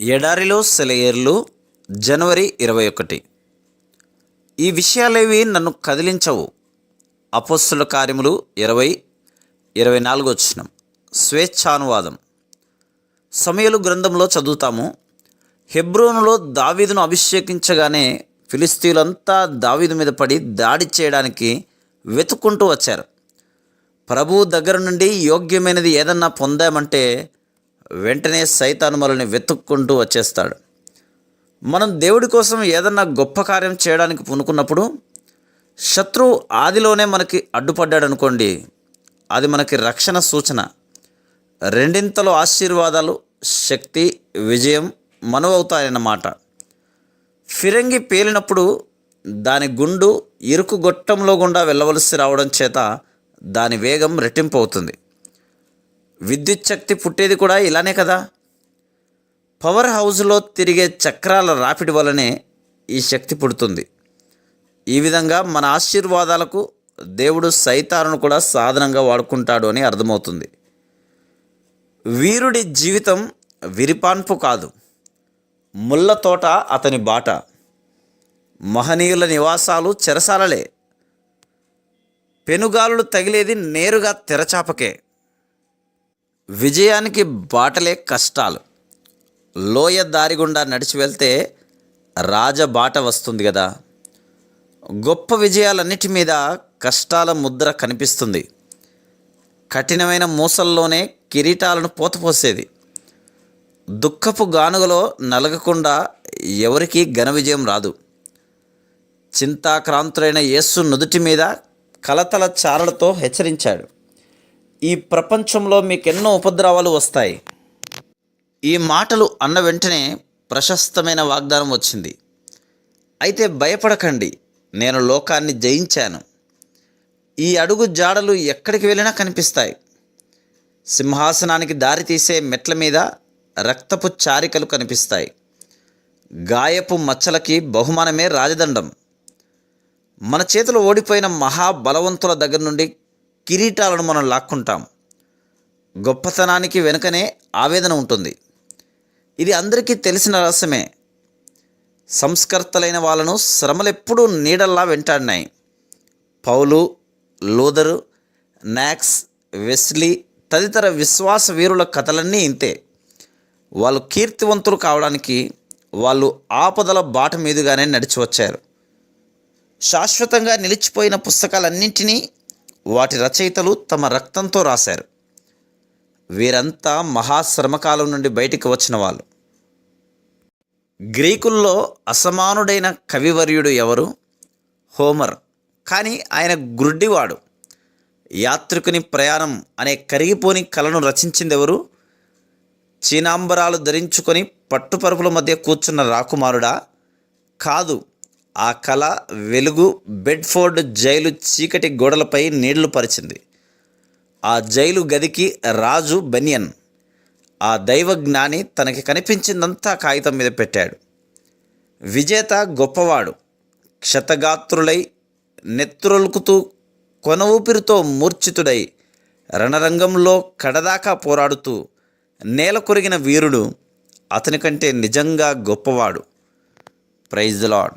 ఎడారిలో సెలయేర్లు జనవరి ఇరవై ఒకటి. ఈ విషయాలేవి నన్ను కదిలించవు. అపస్సుల కార్యములు ఇరవై ఇరవై నాలుగు వచ్చిన స్వేచ్ఛానువాదం. సమయలు గ్రంథంలో చదువుతాము. హెబ్రోనులో దావీదును అభిషేకించగానే ఫిలిస్తీన్లంతా దావీదు మీద పడి దాడి చేయడానికి వెతుక్కుంటూ వచ్చారు. ప్రభువు దగ్గర నుండి యోగ్యమైనది ఏదన్నా పొందామంటే వెంటనే సైతాను మనల్ని వెతుక్కుంటూ వచ్చేస్తాడు. మనం దేవుడి కోసం ఏదన్నా గొప్ప కార్యం చేయడానికి పూనుకున్నప్పుడు శత్రువు ఆదిలోనే మనకి అడ్డుపడ్డాడు అనుకోండి అది మనకి రక్షణ సూచన. రెండింతలు ఆశీర్వాదాలు శక్తి విజయం మనవవుతాయన్నమాట. ఫిరంగి పేలినప్పుడు దాని గుండు ఇరుకు గొట్టంలో గుండా వెళ్ళవలసి రావడం చేత దాని వేగం రెట్టింపు అవుతుంది విద్యుత్ శక్తి పుట్టేది కూడా ఇలానే కదా? పవర్ హౌస్లో తిరిగే చక్రాల రాపిడి వలనే ఈ శక్తి పుడుతుంది. ఈ విధంగా మన ఆశీర్వాదాలకు దేవుడు సైతారును కూడా సాధనంగా వాడుకుంటాడు అని అర్థమవుతుంది. వీరుడి జీవితం విరిపాన్పు కాదు. ముళ్ళ తోట అతని బాట. మహనీయుల నివాసాలు చెరసాలలే. పెనుగాలులు తగిలేది నేరుగా తెరచాపకే. విజయానికి బాటలే కష్టాలు. లోయ దారి గుండా నడిచి వెళ్తే రాజబాట వస్తుంది కదా గొప్ప విజయాలన్నిటి మీద కష్టాల ముద్ర కనిపిస్తుంది. కఠినమైన మూసల్లోనే కిరీటాలను పోతపోసేది దుఃఖపు గానుగలో నలగకుండా ఎవరికీ ఘన విజయం రాదు. చింతాక్రాంతులైన యేస్సు నుదుటి మీద కలతల చారలతో హెచ్చరించాడు. ఈ ప్రపంచంలో మీకెన్నో ఉపద్రవాలు వస్తాయి. ఈ మాటలు అన్న వెంటనే ప్రశస్తమైన వాగ్దానం వచ్చింది. అయితే భయపడకండి నేను లోకాన్ని జయించాను. ఈ అడుగు జాడలు ఎక్కడికి వెళ్ళినా కనిపిస్తాయి. సింహాసనానికి దారి తీసే మెట్ల మీద రక్తపు చారికలు కనిపిస్తాయి. గాయపు మచ్చలకి బహుమానమే రాజదండం. మన చేతిలో ఓడిపోయిన మహాబలవంతుల దగ్గర నుండి కిరీటాలను మనం లాక్కుంటాం. గొప్పతనానికి వెనుకనే ఆవేదన ఉంటుంది. ఇది అందరికీ తెలిసిన రహస్యమే. సంస్కర్తలైన వాళ్ళను శ్రమలెప్పుడూ నీడల్లా వెంటాడినాయి. పౌలు లూదరు నాక్స్ వెస్లీ తదితర విశ్వాస వీరుల కథలన్నీ ఇంతే. వాళ్ళు కీర్తివంతులు కావడానికి వాళ్ళు ఆపదల బాట మీదుగానే నడిచి వచ్చారు శాశ్వతంగా నిలిచిపోయిన పుస్తకాలన్నింటినీ వాటి రచయితలు తమ రక్తంతో రాశారు. వీరంతా మహాశ్రమకాలం నుండి బయటికి వచ్చిన వాళ్ళు. గ్రీకుల్లో అసమానుడైన కవివర్యుడు ఎవరు? హోమర్. కానీ ఆయన గుడ్డివాడు. యాత్రికుని ప్రయాణం అనే కరిగిపోని కళను రచించిందెవరు? చీనాంబరాలు ధరించుకొని పట్టుపరుపుల మధ్య కూర్చున్న రాకుమారుడా? కాదు. ఆ కళ వెలుగు బెడ్ఫోర్డ్ జైలు చీకటి గోడలపై నీళ్ళు పరిచింది. ఆ జైలు గదికి రాజు బెనియన్ ఆ దైవజ్ఞాని తనకి కనిపించిందంతా కాగితం మీద పెట్టాడు. విజేత గొప్పవాడు క్షతగాత్రులై నెత్తురొలుకుతూ కొన ఊపిరితో మూర్ఛితుడై రణరంగంలో కడదాకా పోరాడుతూ నేల కొరిగిన వీరుడు అతని కంటే నిజంగా గొప్పవాడు. Praise lord